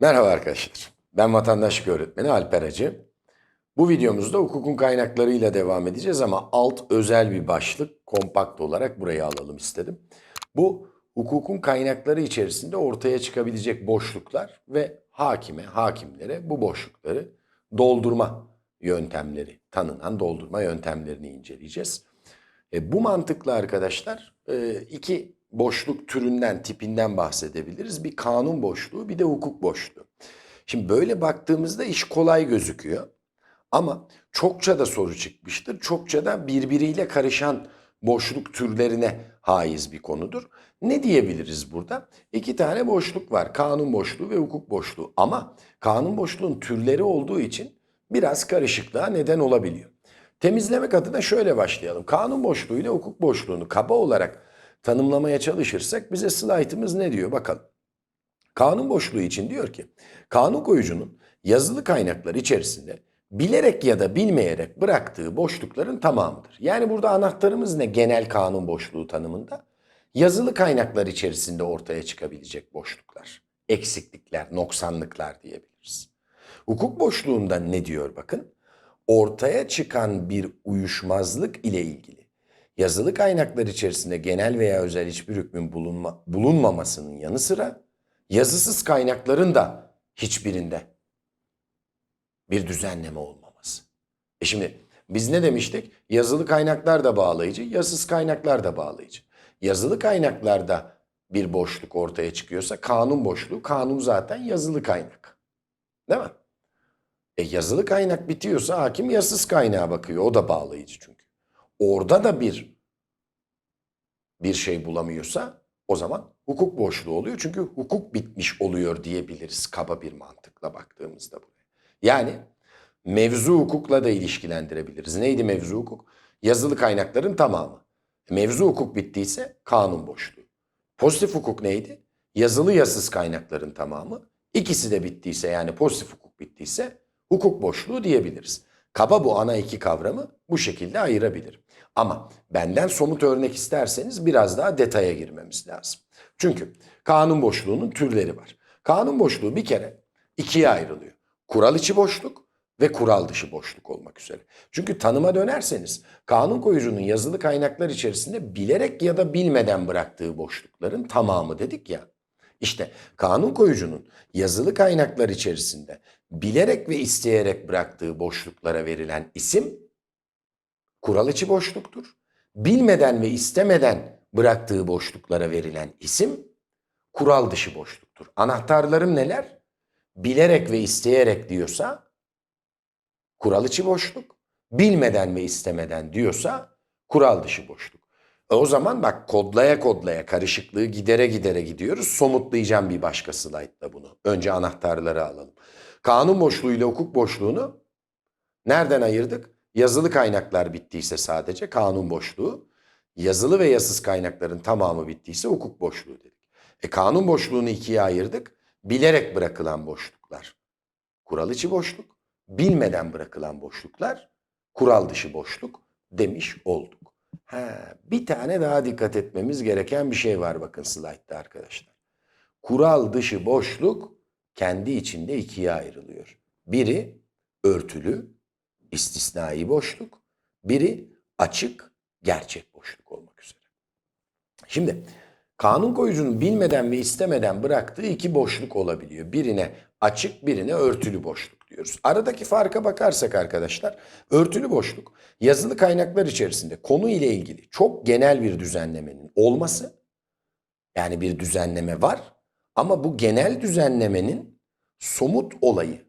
Merhaba arkadaşlar. Ben vatandaşlık öğretmeni Alper Acı. Bu videomuzda hukukun kaynaklarıyla devam edeceğiz ama alt özel bir başlık kompakt olarak buraya alalım istedim. Bu hukukun kaynakları içerisinde ortaya çıkabilecek boşluklar ve hakime, hakimlere bu boşlukları doldurma yöntemleri, tanınan doldurma yöntemlerini inceleyeceğiz. E, bu mantıkla arkadaşlar e, iki boşluk türünden, tipinden bahsedebiliriz. Bir kanun boşluğu, bir de hukuk boşluğu. Şimdi böyle baktığımızda iş kolay gözüküyor. Ama çokça da soru çıkmıştır. Çokça da birbiriyle karışan boşluk türlerine haiz bir konudur. Ne diyebiliriz burada? İki tane boşluk var. Kanun boşluğu ve hukuk boşluğu. Ama kanun boşluğun türleri olduğu için biraz karışıklığa neden olabiliyor. Temizlemek adına şöyle başlayalım. Kanun boşluğu ile hukuk boşluğunu kaba olarak tanımlamaya çalışırsak bize slaytımız ne diyor bakalım. Kanun boşluğu için diyor ki, kanun koyucunun yazılı kaynaklar içerisinde bilerek ya da bilmeyerek bıraktığı boşlukların tamamıdır. Yani burada anahtarımız ne genel kanun boşluğu tanımında? Yazılı kaynaklar içerisinde ortaya çıkabilecek boşluklar, eksiklikler, noksanlıklar diyebiliriz. Hukuk boşluğunda ne diyor bakın? Ortaya çıkan bir uyuşmazlık ile ilgili yazılı kaynaklar içerisinde genel veya özel hiçbir hükmün bulunma, bulunmamasının yanı sıra yazısız kaynakların da hiçbirinde bir düzenleme olmaması. E şimdi biz ne demiştik? Yazılı kaynaklar da bağlayıcı, yazısız kaynaklar da bağlayıcı. Yazılı kaynaklarda bir boşluk ortaya çıkıyorsa kanun boşluğu, kanun zaten yazılı kaynak. Değil mi? E yazılı kaynak bitiyorsa hakim yazısız kaynağa bakıyor. O da bağlayıcı çünkü. Orada da bir bir şey bulamıyorsa o zaman hukuk boşluğu oluyor. Çünkü hukuk bitmiş oluyor diyebiliriz kaba bir mantıkla baktığımızda buraya. Yani mevzu hukukla da ilişkilendirebiliriz. Neydi mevzu hukuk? Yazılı kaynakların tamamı. Mevzu hukuk bittiyse kanun boşluğu. Pozitif hukuk neydi? Yazılı yazısız kaynakların tamamı. İkisi de bittiyse yani pozitif hukuk bittiyse hukuk boşluğu diyebiliriz. Kaba bu ana iki kavramı bu şekilde ayırabilirim. Ama benden somut örnek isterseniz biraz daha detaya girmemiz lazım. Çünkü kanun boşluğunun türleri var. Kanun boşluğu bir kere ikiye ayrılıyor. Kural içi boşluk ve kural dışı boşluk olmak üzere. Çünkü tanıma dönerseniz kanun koyucunun yazılı kaynaklar içerisinde bilerek ya da bilmeden bıraktığı boşlukların tamamı dedik ya. İşte kanun koyucunun yazılı kaynaklar içerisinde bilerek ve isteyerek bıraktığı boşluklara verilen isim kural içi boşluktur. Bilmeden ve istemeden bıraktığı boşluklara verilen isim kural dışı boşluktur. Anahtarlarım neler? Bilerek ve isteyerek diyorsa kural içi boşluk. Bilmeden ve istemeden diyorsa kural dışı boşluk. E o zaman bak kodlaya kodlaya karışıklığı gidere gidere gidiyoruz. Somutlayacağım bir başka slaytla bunu. Önce anahtarları alalım. Kanun boşluğu ile hukuk boşluğunu nereden ayırdık? Yazılı kaynaklar bittiyse sadece kanun boşluğu, yazılı ve yazısız kaynakların tamamı bittiyse hukuk boşluğu dedik. E kanun boşluğunu ikiye ayırdık. Bilerek bırakılan boşluklar kural içi boşluk, bilmeden bırakılan boşluklar kural dışı boşluk demiş olduk. Ha, bir tane daha dikkat etmemiz gereken bir şey var bakın slaytta arkadaşlar. Kural dışı boşluk kendi içinde ikiye ayrılıyor. Biri örtülü, istisnai boşluk, biri açık, gerçek boşluk olmak üzere. Şimdi kanun koyucunun bilmeden ve istemeden bıraktığı iki boşluk olabiliyor. Birine açık, birine örtülü boşluk diyoruz. Aradaki farka bakarsak arkadaşlar, örtülü boşluk yazılı kaynaklar içerisinde konu ile ilgili çok genel bir düzenlemenin olması, yani bir düzenleme var ama bu genel düzenlemenin somut olayı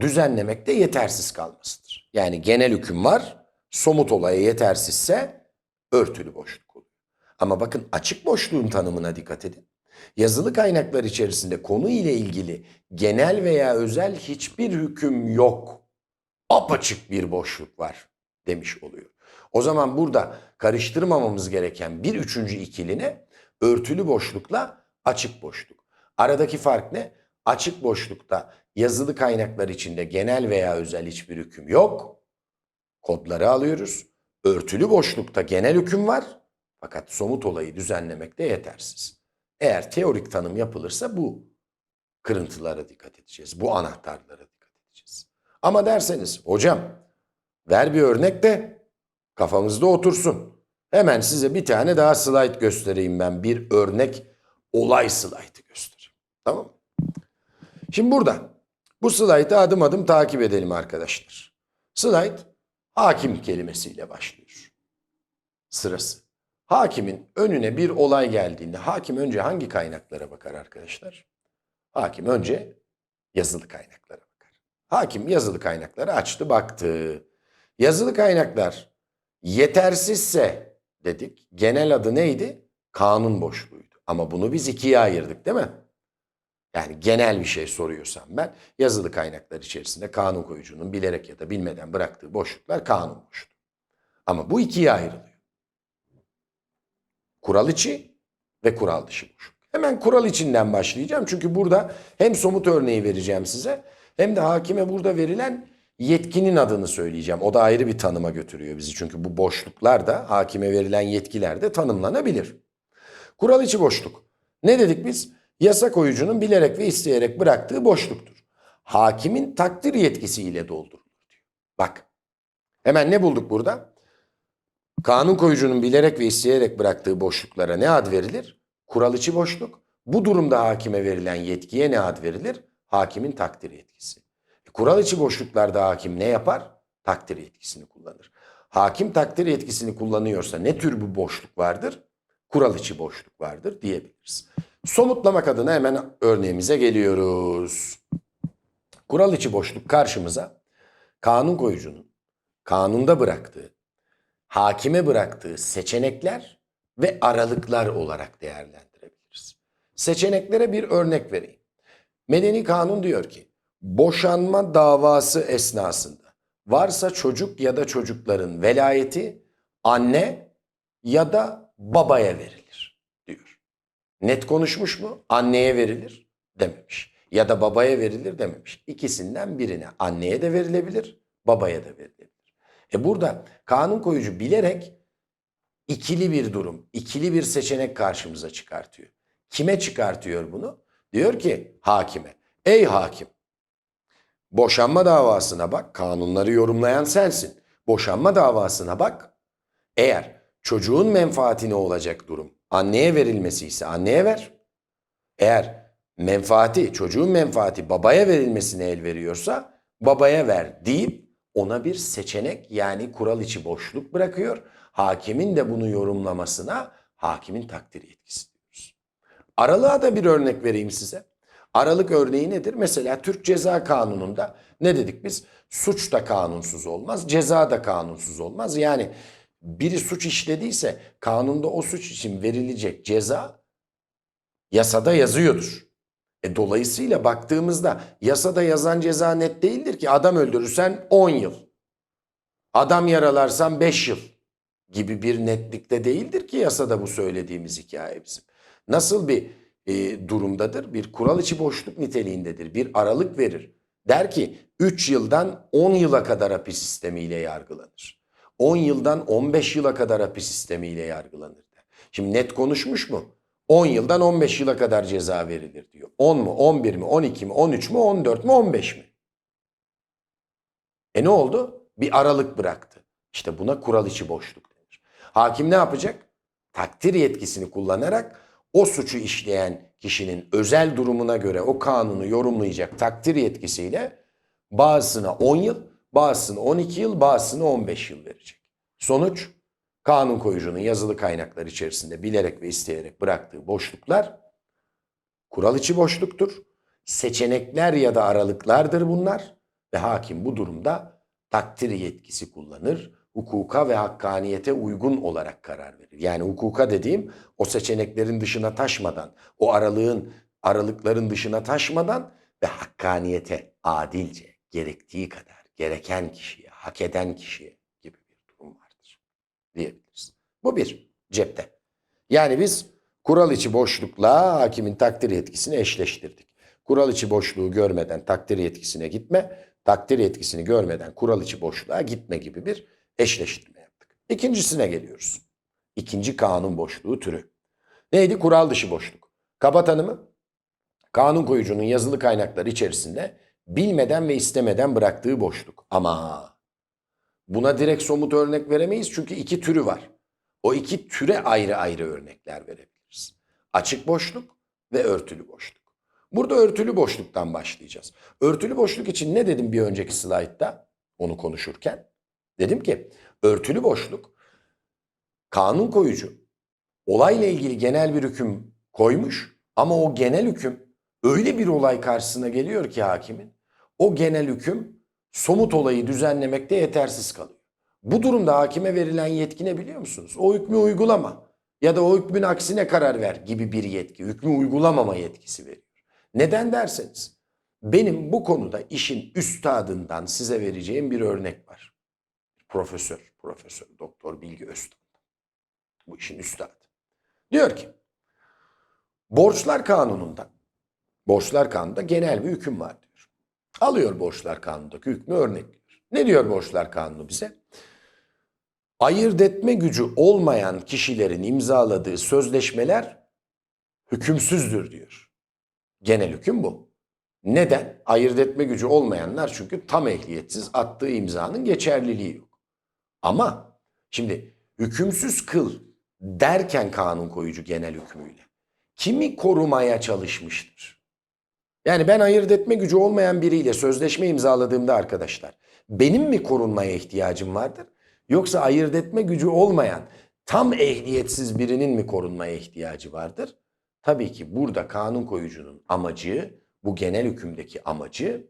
düzenlemekte yetersiz kalmasıdır. Yani genel hüküm var, somut olaya yetersizse örtülü boşluk oluyor. Ama bakın açık boşluğun tanımına dikkat edin. Yazılı kaynaklar içerisinde konu ile ilgili genel veya özel hiçbir hüküm yok. Apaçık bir boşluk var demiş oluyor. O zaman burada karıştırmamamız gereken bir üçüncü ikiline örtülü boşlukla açık boşluk. Aradaki fark ne? Açık boşlukta yazılı kaynaklar içinde genel veya özel hiçbir hüküm yok. Kodları alıyoruz. Örtülü boşlukta genel hüküm var. Fakat somut olayı düzenlemekte yetersiz. Eğer teorik tanım yapılırsa bu kırıntılara dikkat edeceğiz. Bu anahtarlara dikkat edeceğiz. Ama derseniz hocam ver bir örnek de kafamızda otursun. Hemen size bir tane daha slide göstereyim ben. Bir örnek olay slide'ı göstereyim. Tamam mı? Şimdi burada bu slaytı adım adım takip edelim arkadaşlar. Slide hakim kelimesiyle başlıyor. Sırası. Hakimin önüne bir olay geldiğinde hakim önce hangi kaynaklara bakar arkadaşlar? Hakim önce yazılı kaynaklara bakar. Hakim yazılı kaynakları açtı baktı. Yazılı kaynaklar yetersizse dedik. Genel adı neydi? Kanun boşluğuydu. Ama bunu biz ikiye ayırdık değil mi? Yani genel bir şey soruyorsam ben yazılı kaynaklar içerisinde kanun koyucunun bilerek ya da bilmeden bıraktığı boşluklar kanun boşluğu. Ama bu ikiye ayrılıyor. Kural içi ve kural dışı boşluk. Hemen kural içinden başlayacağım. Çünkü burada hem somut örneği vereceğim size hem de hakime burada verilen yetkinin adını söyleyeceğim. O da ayrı bir tanıma götürüyor bizi. Çünkü bu boşluklar da hakime verilen yetkiler de tanımlanabilir. Kural içi boşluk. Ne dedik biz? Yasa koyucunun bilerek ve isteyerek bıraktığı boşluktur. Hakimin takdir yetkisiyle doldurulur diyor. Bak. Hemen ne bulduk burada? Kanun koyucunun bilerek ve isteyerek bıraktığı boşluklara ne ad verilir? Kural içi boşluk. Bu durumda hakime verilen yetkiye ne ad verilir? Hakimin takdir yetkisi. E, kural içi boşluklarda hakim ne yapar? Takdir yetkisini kullanır. Hakim takdir yetkisini kullanıyorsa ne tür bir boşluk vardır? Kural içi boşluk vardır diyebiliriz. Somutlamak adına hemen örneğimize geliyoruz. Kural içi boşluk karşımıza kanun koyucunun kanunda bıraktığı, hakime bıraktığı seçenekler ve aralıklar olarak değerlendirebiliriz. Seçeneklere bir örnek vereyim. Medeni kanun diyor ki, boşanma davası esnasında varsa çocuk ya da çocukların velayeti anne ya da babaya verilir. Net konuşmuş mu? Anneye verilir dememiş. Ya da babaya verilir dememiş. İkisinden birine anneye de verilebilir, babaya da verilebilir. E burada kanun koyucu bilerek ikili bir durum, ikili bir seçenek karşımıza çıkartıyor. Kime çıkartıyor bunu? Diyor ki hakime. Ey hakim, boşanma davasına bak. Kanunları yorumlayan sensin. Boşanma davasına bak. Eğer çocuğun menfaatine olacak durum anneye verilmesi ise anneye ver. Eğer menfaati, çocuğun menfaati babaya verilmesine el veriyorsa babaya ver deyip ona bir seçenek yani kural içi boşluk bırakıyor. Hakimin de bunu yorumlamasına hakimin takdir yetkisi diyoruz. Aralığa da bir örnek vereyim size. Aralık örneği nedir? Mesela Türk Ceza Kanunu'nda ne dedik biz? Suç da kanunsuz olmaz, ceza da kanunsuz olmaz. Yani biri suç işlediyse kanunda o suç için verilecek ceza yasada yazıyordur. E dolayısıyla baktığımızda yasada yazan ceza net değildir ki adam öldürürsen 10 yıl. Adam yaralarsan 5 yıl gibi bir netlikte değildir ki yasada bu söylediğimiz hikaye bizim. Nasıl bir e, durumdadır? Bir kural içi boşluk niteliğindedir. Bir aralık verir. Der ki 3 yıldan 10 yıla kadar hapis sistemiyle yargılanır. 10 yıldan 15 yıla kadar hapis sistemiyle yargılanır der. Şimdi net konuşmuş mu? 10 yıldan 15 yıla kadar ceza verilir diyor. 10 mu, 11 mi, 12 mi, 13 mü, 14 mü, 15 mi? E ne oldu? Bir aralık bıraktı. İşte buna kural içi boşluk denir. Hakim ne yapacak? Takdir yetkisini kullanarak o suçu işleyen kişinin özel durumuna göre o kanunu yorumlayacak takdir yetkisiyle bazısına 10 yıl, bazısına 12 yıl, bazısına 15 yıl verecek. Sonuç kanun koyucunun yazılı kaynaklar içerisinde bilerek ve isteyerek bıraktığı boşluklar kural içi boşluktur. Seçenekler ya da aralıklardır bunlar ve hakim bu durumda takdir yetkisi kullanır. Hukuka ve hakkaniyete uygun olarak karar verir. Yani hukuka dediğim o seçeneklerin dışına taşmadan, o aralığın aralıkların dışına taşmadan ve hakkaniyete adilce gerektiği kadar gereken kişiye, hak eden kişiye gibi bir durum vardır diyebiliriz. Bu bir cepte. Yani biz kural içi boşlukla hakimin takdir yetkisini eşleştirdik. Kural içi boşluğu görmeden takdir yetkisine gitme, takdir yetkisini görmeden kural içi boşluğa gitme gibi bir eşleştirme yaptık. İkincisine geliyoruz. İkinci kanun boşluğu türü. Neydi? Kural dışı boşluk. Kaba tanımı. Kanun koyucunun yazılı kaynakları içerisinde bilmeden ve istemeden bıraktığı boşluk. Ama buna direkt somut örnek veremeyiz çünkü iki türü var. O iki türe ayrı ayrı örnekler verebiliriz. Açık boşluk ve örtülü boşluk. Burada örtülü boşluktan başlayacağız. Örtülü boşluk için ne dedim bir önceki slaytta onu konuşurken? Dedim ki örtülü boşluk kanun koyucu olayla ilgili genel bir hüküm koymuş ama o genel hüküm öyle bir olay karşısına geliyor ki hakimin o genel hüküm somut olayı düzenlemekte yetersiz kalıyor. Bu durumda hakime verilen yetki ne biliyor musunuz? O hükmü uygulama ya da o hükmün aksine karar ver gibi bir yetki. Hükmü uygulamama yetkisi veriyor. Neden derseniz benim bu konuda işin üstadından size vereceğim bir örnek var. Profesör, profesör, doktor Bilgi Öztan. Bu işin üstadı. Diyor ki borçlar kanununda borçlar kanununda genel bir hüküm var. Alıyor borçlar kanunundaki hükmü örnekliyor. Ne diyor borçlar kanunu bize? Ayırt etme gücü olmayan kişilerin imzaladığı sözleşmeler hükümsüzdür diyor. Genel hüküm bu. Neden? Ayırt etme gücü olmayanlar çünkü tam ehliyetsiz attığı imzanın geçerliliği yok. Ama şimdi hükümsüz kıl derken kanun koyucu genel hükmüyle kimi korumaya çalışmıştır? Yani ben ayırt etme gücü olmayan biriyle sözleşme imzaladığımda arkadaşlar benim mi korunmaya ihtiyacım vardır? Yoksa ayırt etme gücü olmayan tam ehliyetsiz birinin mi korunmaya ihtiyacı vardır? Tabii ki burada kanun koyucunun amacı, bu genel hükümdeki amacı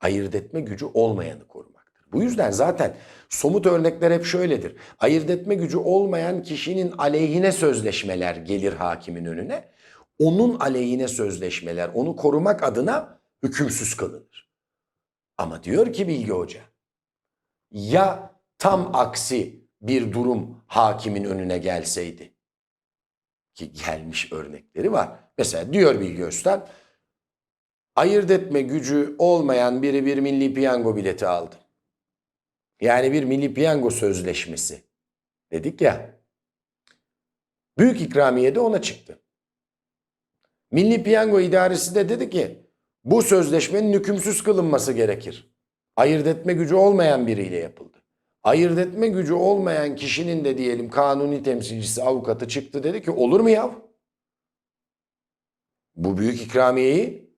ayırt etme gücü olmayanı korumaktır. Bu yüzden zaten somut örnekler hep şöyledir. Ayırt etme gücü olmayan kişinin aleyhine sözleşmeler gelir hakimin önüne. Onun aleyhine sözleşmeler onu korumak adına hükümsüz kılınır. Ama diyor ki Bilgi Hoca, ya tam aksi bir durum hakimin önüne gelseydi? Ki gelmiş örnekleri var. Mesela diyor Bilgi Özten, ayırt etme gücü olmayan biri bir milli piyango bileti aldı. Yani bir milli piyango sözleşmesi dedik ya. Büyük ikramiye de ona çıktı. Milli Piyango İdaresi de dedi ki bu sözleşmenin hükümsüz kılınması gerekir. Ayırt etme gücü olmayan biriyle yapıldı. Ayırt etme gücü olmayan kişinin de diyelim kanuni temsilcisi avukatı çıktı dedi ki olur mu ya? Bu büyük ikramiyeyi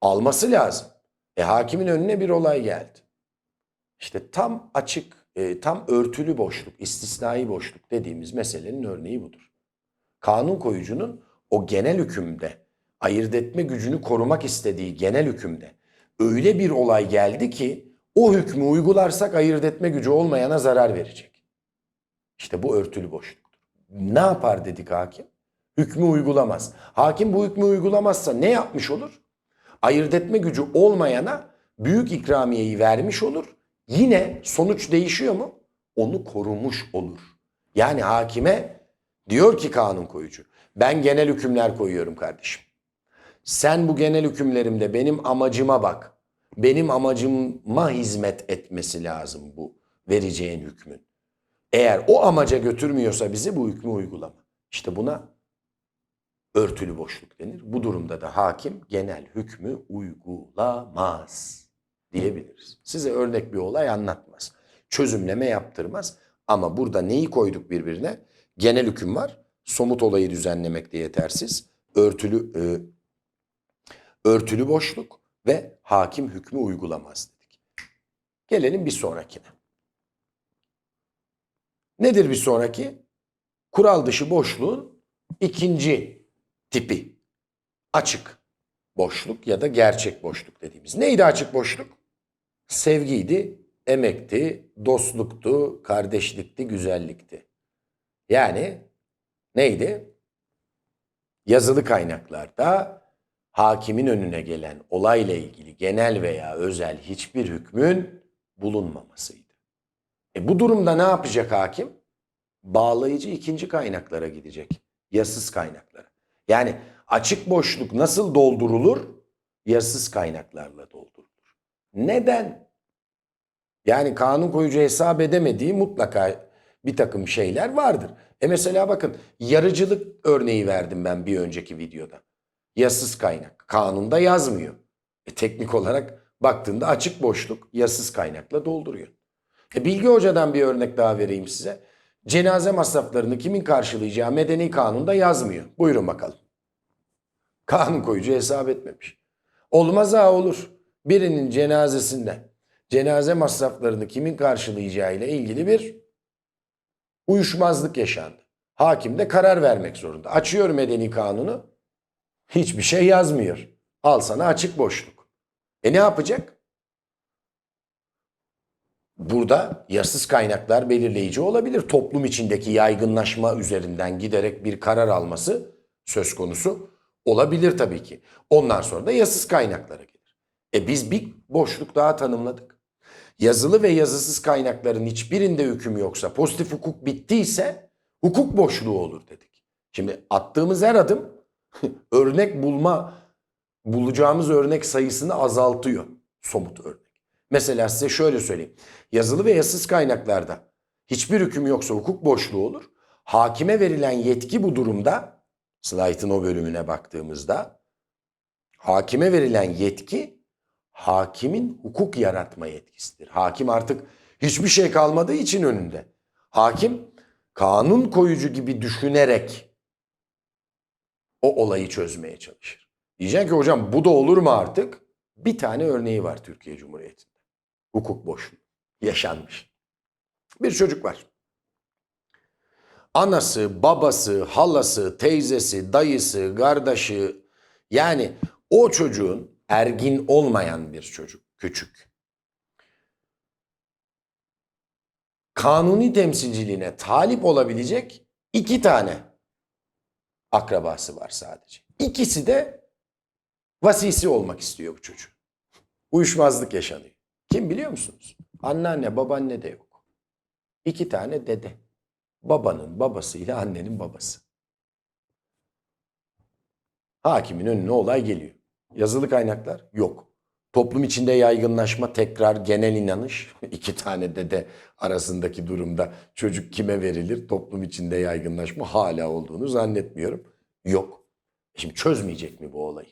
alması lazım. E hakimin önüne bir olay geldi. İşte tam açık, e, tam örtülü boşluk, istisnai boşluk dediğimiz meselenin örneği budur. Kanun koyucunun o genel hükümde ayırt etme gücünü korumak istediği genel hükümde öyle bir olay geldi ki o hükmü uygularsak ayırt etme gücü olmayana zarar verecek. İşte bu örtülü boşluktur. Ne yapar dedik hakim? Hükmü uygulamaz. Hakim bu hükmü uygulamazsa ne yapmış olur? Ayırt etme gücü olmayana büyük ikramiyeyi vermiş olur. Yine sonuç değişiyor mu? Onu korumuş olur. Yani hakime diyor ki kanun koyucu ben genel hükümler koyuyorum kardeşim. Sen bu genel hükümlerimde benim amacıma bak. Benim amacıma hizmet etmesi lazım bu vereceğin hükmün. Eğer o amaca götürmüyorsa bizi bu hükmü uygulama. İşte buna örtülü boşluk denir. Bu durumda da hakim genel hükmü uygulamaz diyebiliriz. Size örnek bir olay anlatmaz. Çözümleme yaptırmaz. Ama burada neyi koyduk birbirine? Genel hüküm var. Somut olayı düzenlemekte yetersiz. Örtülü e, örtülü boşluk ve hakim hükmü uygulamaz dedik. Gelelim bir sonrakine. Nedir bir sonraki? Kural dışı boşluğun ikinci tipi. Açık boşluk ya da gerçek boşluk dediğimiz. Neydi açık boşluk? Sevgiydi, emekti, dostluktu, kardeşlikti, güzellikti. Yani neydi? Yazılı kaynaklarda hakimin önüne gelen olayla ilgili genel veya özel hiçbir hükmün bulunmamasıydı. E bu durumda ne yapacak hakim? Bağlayıcı ikinci kaynaklara gidecek. Yasız kaynaklara. Yani açık boşluk nasıl doldurulur? Yasız kaynaklarla doldurulur. Neden? Yani kanun koyucu hesap edemediği mutlaka bir takım şeyler vardır. E mesela bakın yarıcılık örneği verdim ben bir önceki videoda. Yazısız kaynak. Kanunda yazmıyor. E, teknik olarak baktığında açık boşluk yazısız kaynakla dolduruyor. E, Bilgi Hoca'dan bir örnek daha vereyim size. Cenaze masraflarını kimin karşılayacağı medeni kanunda yazmıyor. Buyurun bakalım. Kanun koyucu hesap etmemiş. Olmaz ha olur. Birinin cenazesinde cenaze masraflarını kimin karşılayacağı ile ilgili bir uyuşmazlık yaşandı. Hakim de karar vermek zorunda. Açıyor medeni kanunu. Hiçbir şey yazmıyor. Al sana açık boşluk. E ne yapacak? Burada yasız kaynaklar belirleyici olabilir. Toplum içindeki yaygınlaşma üzerinden giderek bir karar alması söz konusu olabilir tabii ki. Ondan sonra da yasız kaynaklara gelir. E biz bir boşluk daha tanımladık. Yazılı ve yazısız kaynakların hiçbirinde hüküm yoksa, pozitif hukuk bittiyse hukuk boşluğu olur dedik. Şimdi attığımız her adım örnek bulma, bulacağımız örnek sayısını azaltıyor. Somut örnek. Mesela size şöyle söyleyeyim. Yazılı ve yazısız kaynaklarda hiçbir hüküm yoksa hukuk boşluğu olur. Hakime verilen yetki bu durumda, slaytın o bölümüne baktığımızda, hakime verilen yetki hakimin hukuk yaratma yetkisidir. Hakim artık hiçbir şey kalmadığı için önünde. Hakim kanun koyucu gibi düşünerek o olayı çözmeye çalışır. Diyeceksin ki hocam bu da olur mu artık? Bir tane örneği var Türkiye Cumhuriyeti'nde. Hukuk boşluğu. Yaşanmış. Bir çocuk var. Anası, babası, halası, teyzesi, dayısı, kardeşi yani o çocuğun ergin olmayan bir çocuk, küçük. Kanuni temsilciliğine talip olabilecek iki tane akrabası var sadece. İkisi de vasisi olmak istiyor bu çocuğun. Uyuşmazlık yaşanıyor. Kim biliyor musunuz? Anneanne, babaanne de yok. İki tane dede. Babanın babasıyla annenin babası. Hakimin önüne olay geliyor. Yazılı kaynaklar yok. Toplum içinde yaygınlaşma, tekrar genel inanış. iki tane dede arasındaki durumda çocuk kime verilir? Toplum içinde yaygınlaşma hala olduğunu zannetmiyorum. Yok. Şimdi çözmeyecek mi bu olayı?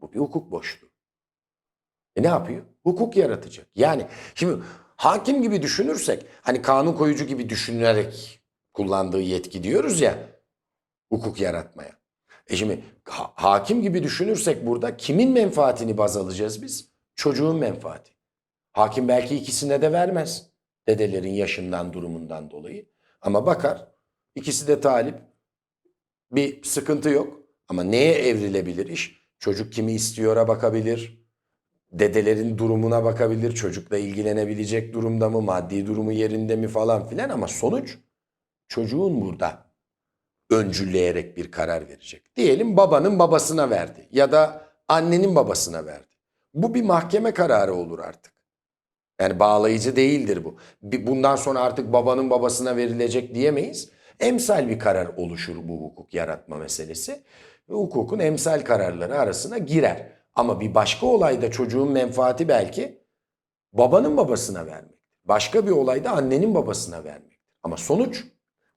Bu bir hukuk boşluğu. E ne yapıyor? Hukuk yaratacak. Yani şimdi hakim gibi düşünürsek hani kanun koyucu gibi düşünerek kullandığı yetki diyoruz ya hukuk yaratmaya. E şimdi ha- hakim gibi düşünürsek burada kimin menfaatini baz alacağız biz? Çocuğun menfaati. Hakim belki ikisine de vermez. Dedelerin yaşından durumundan dolayı. Ama bakar ikisi de talip. Bir sıkıntı yok. Ama neye evrilebilir iş? Çocuk kimi istiyora bakabilir. Dedelerin durumuna bakabilir. Çocukla ilgilenebilecek durumda mı? Maddi durumu yerinde mi falan filan. Ama sonuç çocuğun burada öncülleyerek bir karar verecek. Diyelim babanın babasına verdi ya da annenin babasına verdi. Bu bir mahkeme kararı olur artık. Yani bağlayıcı değildir bu. Bundan sonra artık babanın babasına verilecek diyemeyiz. Emsal bir karar oluşur bu hukuk yaratma meselesi. Hukukun emsal kararları arasına girer. Ama bir başka olayda çocuğun menfaati belki babanın babasına vermek. Başka bir olayda annenin babasına vermek. Ama sonuç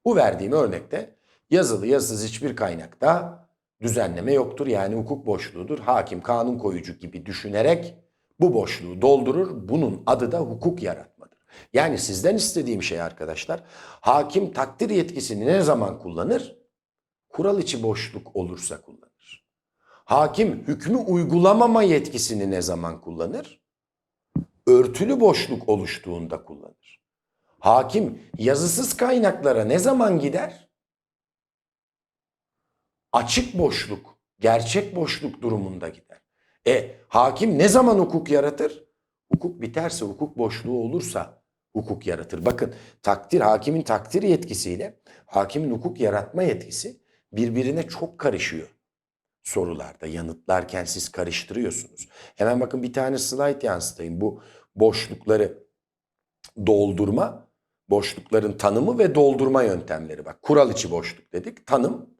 bu verdiğim örnekte yazılı yazısız hiçbir kaynakta düzenleme yoktur. Yani hukuk boşluğudur. Hakim kanun koyucu gibi düşünerek bu boşluğu doldurur. Bunun adı da hukuk yaratmadır. Yani sizden istediğim şey arkadaşlar hakim takdir yetkisini ne zaman kullanır? Kural içi boşluk olursa kullanır. Hakim hükmü uygulamama yetkisini ne zaman kullanır? Örtülü boşluk oluştuğunda kullanır. Hakim yazısız kaynaklara ne zaman gider? Açık boşluk, gerçek boşluk durumunda gider. E hakim ne zaman hukuk yaratır? Hukuk biterse, hukuk boşluğu olursa hukuk yaratır. Bakın takdir, hakimin takdir yetkisiyle hakimin hukuk yaratma yetkisi birbirine çok karışıyor sorularda. Yanıtlarken siz karıştırıyorsunuz. Hemen bakın bir tane slide yansıtayım. Bu boşlukları doldurma, boşlukların tanımı ve doldurma yöntemleri. Bak kural içi boşluk dedik. Tanım,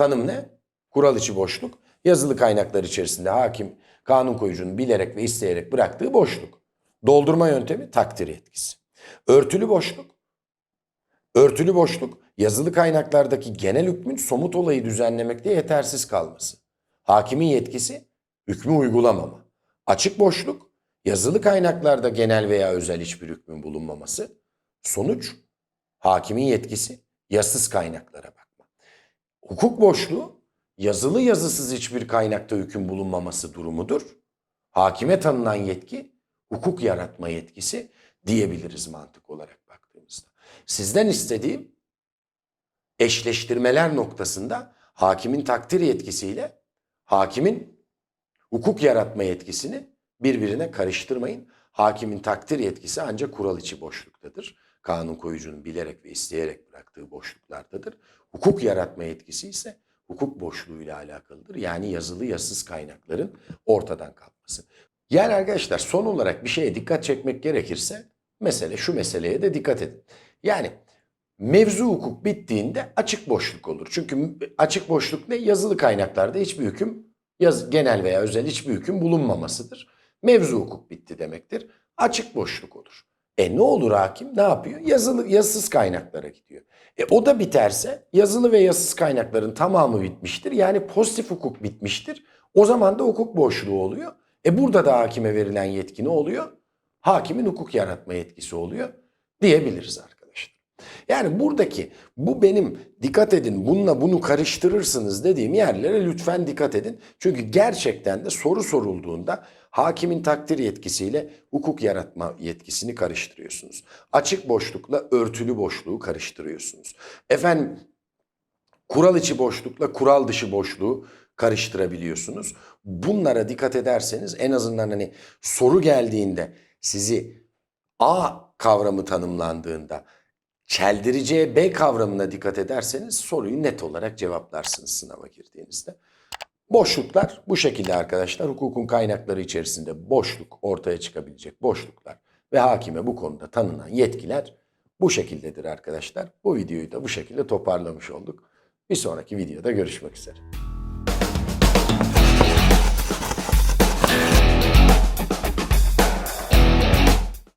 tanım ne? Kural içi boşluk. Yazılı kaynaklar içerisinde hakim kanun koyucunun bilerek ve isteyerek bıraktığı boşluk. Doldurma yöntemi takdir yetkisi. Örtülü boşluk. Örtülü boşluk yazılı kaynaklardaki genel hükmün somut olayı düzenlemekte yetersiz kalması. Hakimin yetkisi hükmü uygulamama. Açık boşluk, yazılı kaynaklarda genel veya özel hiçbir hükmün bulunmaması. Sonuç, hakimin yetkisi yasız kaynaklara bakma. Hukuk boşluğu, yazılı yazısız hiçbir kaynakta hüküm bulunmaması durumudur. Hakime tanınan yetki, hukuk yaratma yetkisi diyebiliriz mantık olarak baktığımızda. Sizden istediğim eşleştirmeler noktasında hakimin takdir yetkisiyle hakimin hukuk yaratma yetkisini birbirine karıştırmayın. Hakimin takdir yetkisi ancak kural içi boşluktadır. Kanun koyucunun bilerek ve isteyerek bıraktığı boşluklardadır. Hukuk yaratma yetkisi ise hukuk boşluğuyla alakalıdır. Yani yazılı yazısız kaynakların ortadan kalkması. Yani arkadaşlar son olarak bir şeye dikkat çekmek gerekirse mesele şu meseleye de dikkat edin. Yani mevzu hukuk bittiğinde açık boşluk olur. Çünkü açık boşluk ne? Yazılı kaynaklarda hiçbir hüküm, yaz, genel veya özel hiçbir hüküm bulunmamasıdır. Mevzu hukuk bitti demektir. Açık boşluk olur. E ne olur hakim? Ne yapıyor? Yazılı, yazısız kaynaklara gidiyor. E o da biterse yazılı ve yazısız kaynakların tamamı bitmiştir. Yani pozitif hukuk bitmiştir. O zaman da hukuk boşluğu oluyor. E burada da hakime verilen yetki ne oluyor? Hakimin hukuk yaratma yetkisi oluyor diyebiliriz arkadaşlar. Yani buradaki bu benim dikkat edin bununla bunu karıştırırsınız dediğim yerlere lütfen dikkat edin. Çünkü gerçekten de soru sorulduğunda hakimin takdir yetkisiyle hukuk yaratma yetkisini karıştırıyorsunuz. Açık boşlukla örtülü boşluğu karıştırıyorsunuz. Efendim kural içi boşlukla kural dışı boşluğu karıştırabiliyorsunuz. Bunlara dikkat ederseniz en azından hani soru geldiğinde sizi A kavramı tanımlandığında çeldireceği B kavramına dikkat ederseniz soruyu net olarak cevaplarsınız sınava girdiğinizde. Boşluklar bu şekilde arkadaşlar hukukun kaynakları içerisinde boşluk ortaya çıkabilecek boşluklar ve hakime bu konuda tanınan yetkiler bu şekildedir arkadaşlar. Bu videoyu da bu şekilde toparlamış olduk. Bir sonraki videoda görüşmek üzere.